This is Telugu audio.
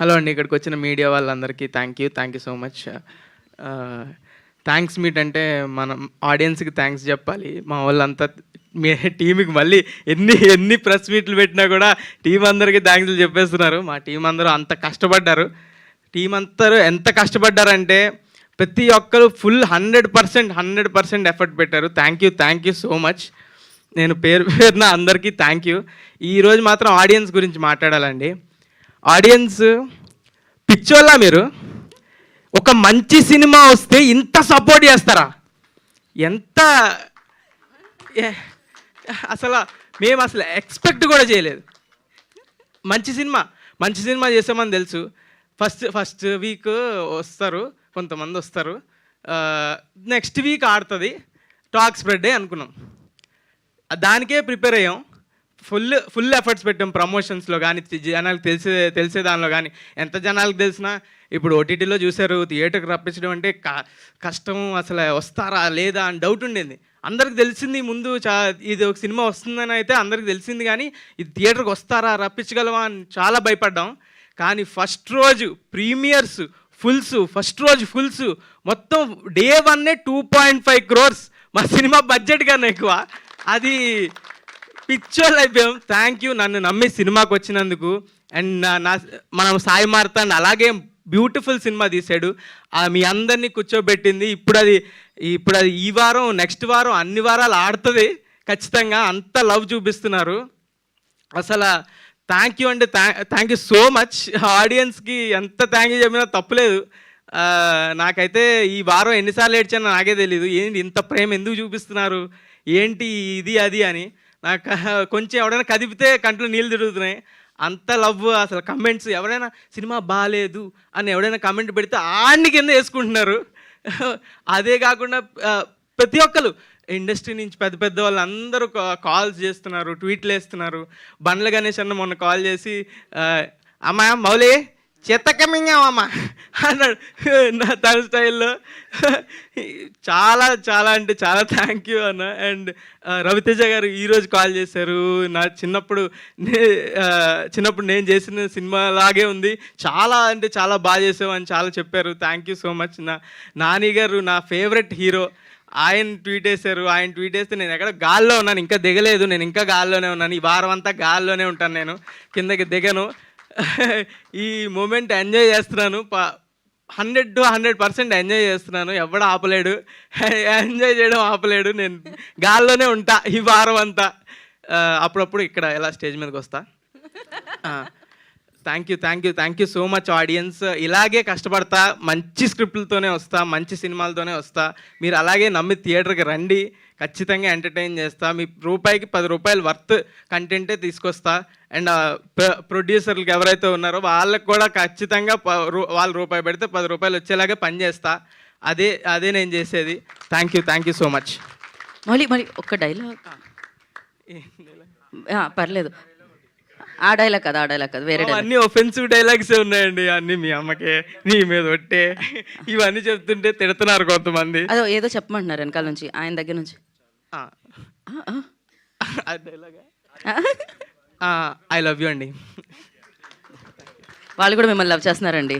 హలో అండి ఇక్కడికి వచ్చిన మీడియా వాళ్ళందరికీ thank you thank you so much thanks meet అంటే మనం ఆడియన్స్కి థ్యాంక్స్ చెప్పాలి. మా వాళ్ళంతా మీ టీంకి మళ్ళీ ఎన్ని ఎన్ని ప్రెస్ మీట్లు పెట్టినా కూడా టీం అందరికీ థ్యాంక్స్ చెప్పేస్తున్నారు. మా టీం అందరూ అంత కష్టపడ్డారు. టీం అందరూ ఎంత కష్టపడ్డారంటే ప్రతి ఒక్కరు full hundred percent hundred percent effort పెట్టారు. Thank you thank you so much నేను పేరు పేరున అందరికీ థ్యాంక్ యూ ఈరోజు మాత్రం ఆడియన్స్ గురించి మాట్లాడాలండి. ఆడియన్స్ పిచ్చోళ్ళ మీరు? ఒక మంచి సినిమా వస్తే ఇంత సపోర్ట్ చేస్తారా? ఎంత అసలు మేము అసలు ఎక్స్పెక్ట్ కూడా చేయలేదు. మంచి సినిమా మంచి సినిమా చేసామని తెలుసు. ఫస్ట్ ఫస్ట్ వీక్ వస్తారు కొంతమంది వస్తారు. నెక్స్ట్ వీక్ ఆడుతుంది టాక్ స్ప్రెడ్ అనుకున్నాం. దానికే ప్రిపేర్ అయ్యాం. ఫుల్ ఫుల్ ఎఫర్ట్స్ పెట్టాం ప్రమోషన్స్లో కానీ జనాలకు తెలిసే తెలిసే దానిలో కానీ. ఎంత జనాలకు తెలిసినా ఇప్పుడు ఓటీటీలో చూశారు థియేటర్కి రప్పించడం అంటే క- కష్టం అసలు వస్తారా లేదా అని డౌట్ ఉండేది. అందరికి తెలిసింది ముందు చా ఇది ఒక సినిమా వస్తుందని అయితే అందరికి తెలిసింది కానీ ఇది థియేటర్కి వస్తారా రప్పించగలవా అని చాలా భయపడ్డాం. కానీ ఫస్ట్ రోజు ప్రీమియర్స్ ఫుల్స్ ఫస్ట్ రోజు ఫుల్స్ మొత్తం డే వన్నే టూ పాయింట్ ఫైవ్ క్రోర్స్ మా సినిమా బడ్జెట్ కన్నా ఎక్కువ. అది పిక్చర్లు అయిపోయాం థ్యాంక్ యూ నన్ను నమ్మి సినిమాకి వచ్చినందుకు. అండ్ నా నా మనం సాయి మార్తాండ్ అలాగే బ్యూటిఫుల్ సినిమా తీశాడు. మీ అందరినీ కూర్చోబెట్టింది. ఇప్పుడు అది ఇప్పుడు అది ఈ వారం నెక్స్ట్ వారం అన్ని వారాలు ఆడుతుంది. ఖచ్చితంగా అంత లవ్ చూపిస్తున్నారు. అసలు థ్యాంక్ యూ అండి. థ్యాంక్ యూ సో మచ్ ఆడియన్స్కి ఎంత థ్యాంక్ యూ చెప్పినా తప్పులేదు నాకైతే ఈ వారం ఎన్నిసార్లు ఏడ్చానో నాకే తెలియదు ఏంటి ఇంత ప్రేమ ఎందుకు చూపిస్తున్నారు? ఏంటి ఇది అది అని. నాకు కొంచెం ఎవడైనా కదిపితే కంట్లో నీళ్ళు తిరుగుతున్నాయి. అంత లవ్ అసలు కమెంట్స్ ఎవరైనా సినిమా బాగాలేదు అని ఎవడైనా కమెంట్ పెడితే ఆడిని కింద వేసుకుంటున్నారు. అదే కాకుండా ప్రతి ఒక్కరు ఇండస్ట్రీ నుంచి పెద్ద పెద్ద వాళ్ళు అందరూ కాల్స్ చేస్తున్నారు ట్వీట్లు వేస్తున్నారు బండ్ల గణేష్ అన్న మొన్న కాల్ చేసి ఆ, అమ్మా మౌలి చెత్తకమింగామమ్మా అన్నాడు. నా తన స్టైల్లో. చాలా చాలా అంటే చాలా థ్యాంక్ యూ అన్న. అండ్ రవితేజ గారు ఈరోజు కాల్ చేశారు. నా చిన్నప్పుడు నే- చిన్నప్పుడు నేను చేసిన సినిమా లాగే ఉంది. చాలా అంటే చాలా బాగా చేసావు అని చాలా చెప్పారు. థ్యాంక్ యూ సో మచ్ నా నాని గారు నా ఫేవరెట్ హీరో ఆయన ట్వీట్ వేశారు. ఆయన ట్వీట్ వేస్తే నేను ఎక్కడ గాల్లో ఉన్నాను. ఇంకా దిగలేదు. నేను ఇంకా గాల్లోనే ఉన్నాను. ఈ వారం అంతా గాల్లోనే ఉంటాను నేను. కిందకి దిగను. ఈ మూమెంట్ ఎంజాయ్ చేస్తున్నాను. Hundred to hundred percent enjoy చేస్తున్నాను. ఎవడు ఆపలేడు. ఎంజాయ్ చేయడం ఆపలేడు. నేను గాల్లోనే ఉంటా ఈ వారం అంతా. అప్పుడప్పుడు ఇక్కడ ఎలా స్టేజ్ మీదకి వస్తా? Thank you thank you thank you so much audience ఇలాగే కష్టపడతా మంచి స్క్రిప్ట్లతోనే వస్తా మంచి సినిమాలతోనే వస్తా. మీరు అలాగే నమ్మి థియేటర్కి రండి ఖచ్చితంగా ఎంటర్టైన్ చేస్తా. మీ రూపాయికి పది రూపాయలు వర్త్ కంటెంటే తీసుకొస్తా. అండ్ ప్రొడ్యూసర్లకు ఎవరైతే ఉన్నారో వాళ్ళకి కూడా ఖచ్చితంగా వాళ్ళు రూపాయి పెడితే పది రూపాయలు వచ్చేలాగే పనిచేస్తా అదే అదే నేను చేసేది. Thank you thank you so much మళ్ళీ మళ్ళీ ఒక్క డైలాగ్. పర్లేదు. ఆ డైలాగ్ కదా ఆ డైలాగ్ కదా వేరే అన్ని ఒఫెన్సివ్ డైలాగ్స్ ఉన్నాయండి అన్ని మీ అమ్మకే నీ మీద ఒట్టే. ఇవన్నీ చెప్తుంటే తిడుతున్నారు కొంతమంది. అదో ఏదో చెప్పమంటున్నారు వెనకాల నుంచి ఆయన దగ్గర నుంచి. ఆ, ఆ, ఆ. ఐ లవ్ యూ అండి. వాళ్ళు కూడా మిమ్మల్ని లవ్ చేస్తున్నారండి.